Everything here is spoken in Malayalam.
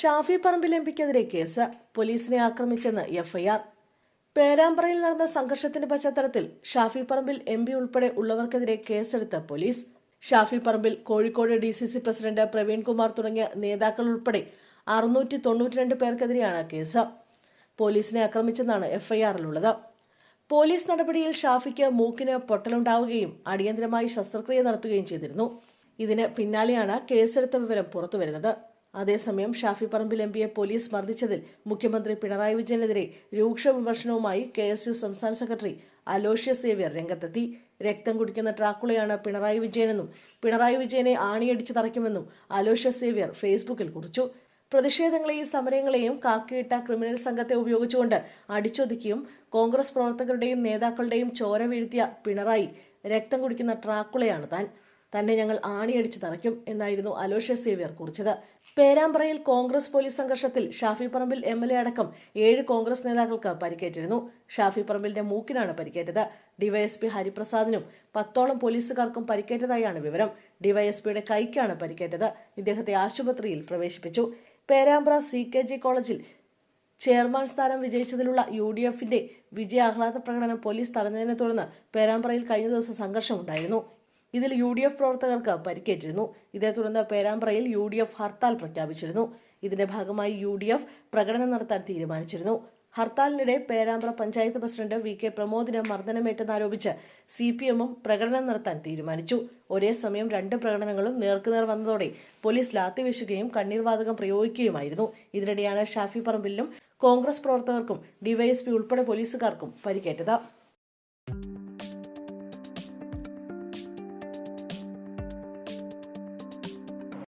ഷാഫി പറമ്പിൽ എം പിക്കെതിരെ കേസ്. പോലീസിനെ ആക്രമിച്ചെന്ന് എഫ്ഐആർ. പേരാമ്പ്രയിൽ നടന്ന സംഘർഷത്തിന്റെ പശ്ചാത്തലത്തിൽ ഷാഫി പറമ്പിൽ എം പി ഉൾപ്പെടെ ഉള്ളവർക്കെതിരെ കേസെടുത്ത police. Shafi Parambil Kozhikode D C C president Praveenkumar തുടങ്ങിയ നേതാക്കൾ ഉൾപ്പെടെ അറുന്നൂറ്റി തൊണ്ണൂറ്റിരണ്ട് പേർക്കെതിരെയാണ് കേസ്. പോലീസിനെ ആക്രമിച്ചെന്നാണ് എഫ്ഐആറിലുള്ളത്. പോലീസ് നടപടിയിൽ ഷാഫിക്ക് മൂക്കിന് പൊട്ടലുണ്ടാവുകയും അടിയന്തരമായി ശസ്ത്രക്രിയ നടത്തുകയും ചെയ്തിരുന്നു. ഇതിന് പിന്നാലെയാണ് കേസെടുത്ത വിവരം പുറത്തുവരുന്നത്. അതേസമയം ഷാഫി പറമ്പിൽ എം പിയെ പോലീസ് മർദ്ദിച്ചതിൽ മുഖ്യമന്ത്രി പിണറായി വിജയനെതിരെ രൂക്ഷ വിമർശനവുമായി കെ എസ് യു സംസ്ഥാന സെക്രട്ടറി അലോഷ്യ സേവ്യർ രംഗത്തെത്തി. രക്തം കുടിക്കുന്ന ട്രാക്കുളയാണ് പിണറായി വിജയനെന്നും പിണറായി വിജയനെ ആണിയടിച്ച് തറയ്ക്കുമെന്നും അലോഷ്യ സേവ്യർ ഫേസ്ബുക്കിൽ കുറിച്ചു. പ്രതിഷേധങ്ങളെയും സമരങ്ങളെയും കാക്കിയിട്ട ക്രിമിനൽ സംഘത്തെ ഉപയോഗിച്ചുകൊണ്ട് അടിച്ചൊതുക്കിയും കോൺഗ്രസ് പ്രവർത്തകരുടെയും നേതാക്കളുടെയും ചോര വീഴ്ത്തിയ പിണറായി രക്തം കുടിക്കുന്ന ട്രാക്കുളയാണ് താൻ. തന്നെ ഞങ്ങൾ ആണിയടിച്ച് തറയ്ക്കും എന്നായിരുന്നു അലോഷ്യ സേവ്യർ കുറിച്ചത്. പേരാമ്പ്രയിൽ കോൺഗ്രസ് പോലീസ് സംഘർഷത്തിൽ Shafi Parambil M L A അടക്കം ഏഴ് കോൺഗ്രസ് നേതാക്കൾക്ക് പരിക്കേറ്റിരുന്നു. ഷാഫി പറമ്പിലിന്റെ മൂക്കിനാണ് പരിക്കേറ്റത്. ഡിവൈഎസ്പി ഹരിപ്രസാദിനും പത്തോളം പോലീസുകാർക്കും പരിക്കേറ്റതായാണ് വിവരം. ഡിവൈഎസ്പിയുടെ കൈക്കാണ് പരിക്കേറ്റത്. ഇദ്ദേഹത്തെ ആശുപത്രിയിൽ പ്രവേശിപ്പിച്ചു. പേരാമ്പ്ര സി കെ ജി കോളേജിൽ ചെയർമാൻ സ്ഥാനം വിജയിച്ചതിലുള്ള യു ഡി എഫിന്റെ വിജയാഹ്ലാദ പ്രകടനം പോലീസ് തടഞ്ഞതിനെ തുടർന്ന് പേരാമ്പ്രയിൽ കഴിഞ്ഞ ദിവസം സംഘർഷമുണ്ടായിരുന്നു. ഇതിൽ യു ഡി എഫ് പ്രവർത്തകർക്ക് പരിക്കേറ്റിരുന്നു. ഇതേ തുടർന്ന് പേരാമ്പ്രയിൽ യു ഡി എഫ് ഹർത്താൽ പ്രഖ്യാപിച്ചിരുന്നു. ഇതിന്റെ ഭാഗമായി യു ഡി എഫ് പ്രകടനം നടത്താൻ തീരുമാനിച്ചിരുന്നു. ഹർത്താലിനിടെ Perambra panchayat president V K പ്രമോദിന് മർദ്ദനമേറ്റെന്നാരോപിച്ച് സി പി എമ്മും പ്രകടനം നടത്താൻ തീരുമാനിച്ചു. ഒരേ സമയം രണ്ട് പ്രകടനങ്ങളും നേർക്കുനേർ വന്നതോടെ പോലീസ് ലാത്തിവീശുകയും കണ്ണീർവാതകം കണ്ണീർ വാതകം പ്രയോഗിക്കുകയുമായിരുന്നു. ഇതിനിടെയാണ് ഷാഫി പറമ്പിലും കോൺഗ്രസ് പ്രവർത്തകർക്കും ഡിവൈഎസ്പി ഉൾപ്പെടെ പോലീസുകാർക്കും പരിക്കേറ്റത്.